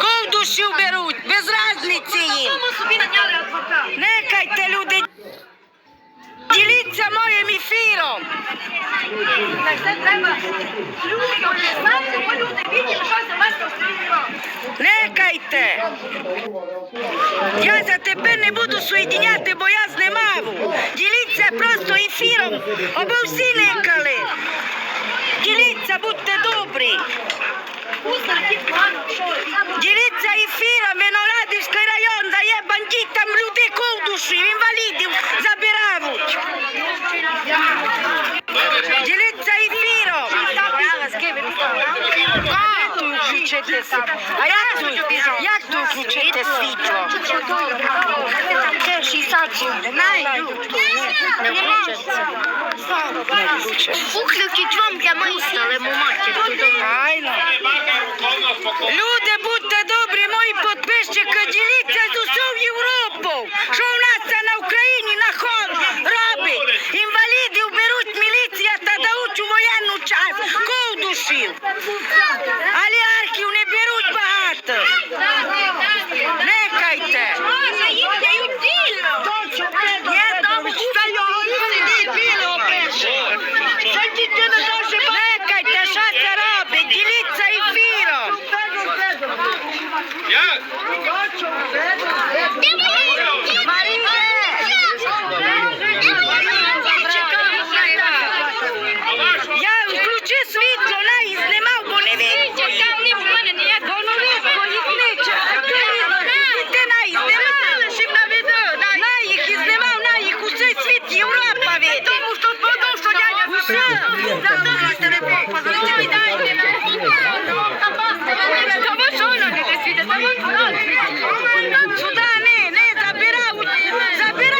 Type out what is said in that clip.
Ковдушів беруть, без разниці їм. Некайте люди. Діліться моїм ефіром. Некайте. Я за тепер не буду соєдиняти, бо я знімав. Діліться просто ефіром, або всі никали. Діліться, будьте добрі. Діліться ефіром, Виноградівський район дає бандитам людей ковдушів, інвалідів забирають. Діліться ефіром. А, тут включити світло. А як тут, як тут включити світло? Це 60 Не включиться. Виключить вам для майстра, мати. Айно. Люди, будьте добрі, мої підписчики, діліться з усю Європу. Що в нас це на Україні на ход робить? Інвалідів беруть міліція та дають у воєнну час ковдушів. Олігархів не Як? Я включи світло, не і знімав, бо не видно. Там не в мене ніякого ну, не видно, їх не Дитина і знімала, щоб на відео. На їх і знімав, на їх усе світ Європа видить. Тому що подумав, що дядя Все, за того телефон, позвони, дайте нам.